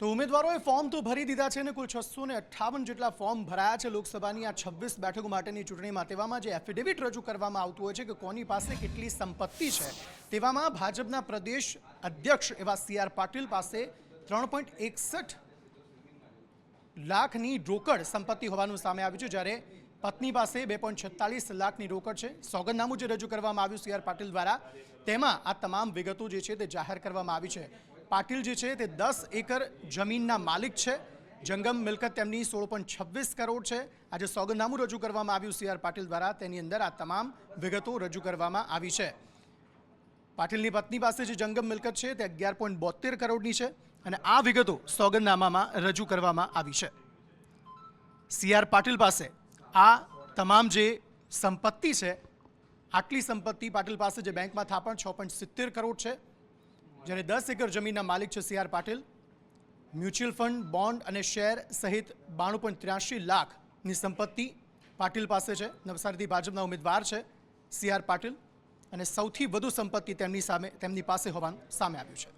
તો ઉમેદવારોએ ફોર્મ તો ભરી દીધા છે અને કુલ છસો ને અઠ્ઠાવન જેટલા ફોર્મ ભરાયા છે. લોકસભાની આ છવ્વીસ બેઠકો માટેની ચૂંટણીમાં તેવામાં જે એફિડેવિટ રજૂ કરવામાં આવતું હોય છે કે કોની પાસે કેટલી સંપત્તિ છે, તેવામાં ભાજપના પ્રદેશ અધ્યક્ષ એવા સી આર પાટીલ પાસે ત્રણ પોઈન્ટ એકસઠ લાખની રોકડ સંપત્તિ હોવાનું સામે આવ્યું છે, જ્યારે પત્ની પાસે બે પોઈન્ટ છેતાલીસ લાખની રોકડ છે. સોગંદનામું જે રજૂ કરવામાં આવ્યું સી આર પાટીલ દ્વારા, તેમાં આ તમામ વિગતો જે છે તે જાહેર કરવામાં આવી છે. પાટીલ જે છે તે દસ એકર જમીનના માલિક છે. જંગમ મિલકત તેમની સોળ પોઈન્ટ છવ્વીસ કરોડ છે. આજે સોગંદનામું રજૂ કરવામાં આવ્યું સી આર પાટીલ દ્વારા. તેની અંદર આ તમામ વિગતો રજૂ કરવામાં આવી છે. પાટીલની પત્ની પાસે જે જંગમ મિલકત છે તે અગિયાર પોઈન્ટ બોતેર કરોડની છે અને આ વિગતો સોગંદનામામાં રજૂ કરવામાં આવી છે. સી આર પાટીલ પાસે આ તમામ જે સંપત્તિ છે, આટલી સંપત્તિ પાટીલ પાસે જે બેંકમાં થાપણ છ પોઈન્ટ સિત્તેર કરોડ છે. જ્યારે દસ એકર જમીનના માલિક છે C R Patil, mutual fund, bond અને શેર સહિત બાણું પોઈન્ટ ત્ર્યાસી લાખની સંપત્તિ પાટીલ પાસે છે. નવસારીથી ભાજપના ઉમેદવાર છે સી આર પાટીલ અને સૌથી વધુ સંપત્તિ તેમની સામે તેમની પાસે હોવાનું સામે આવ્યું છે.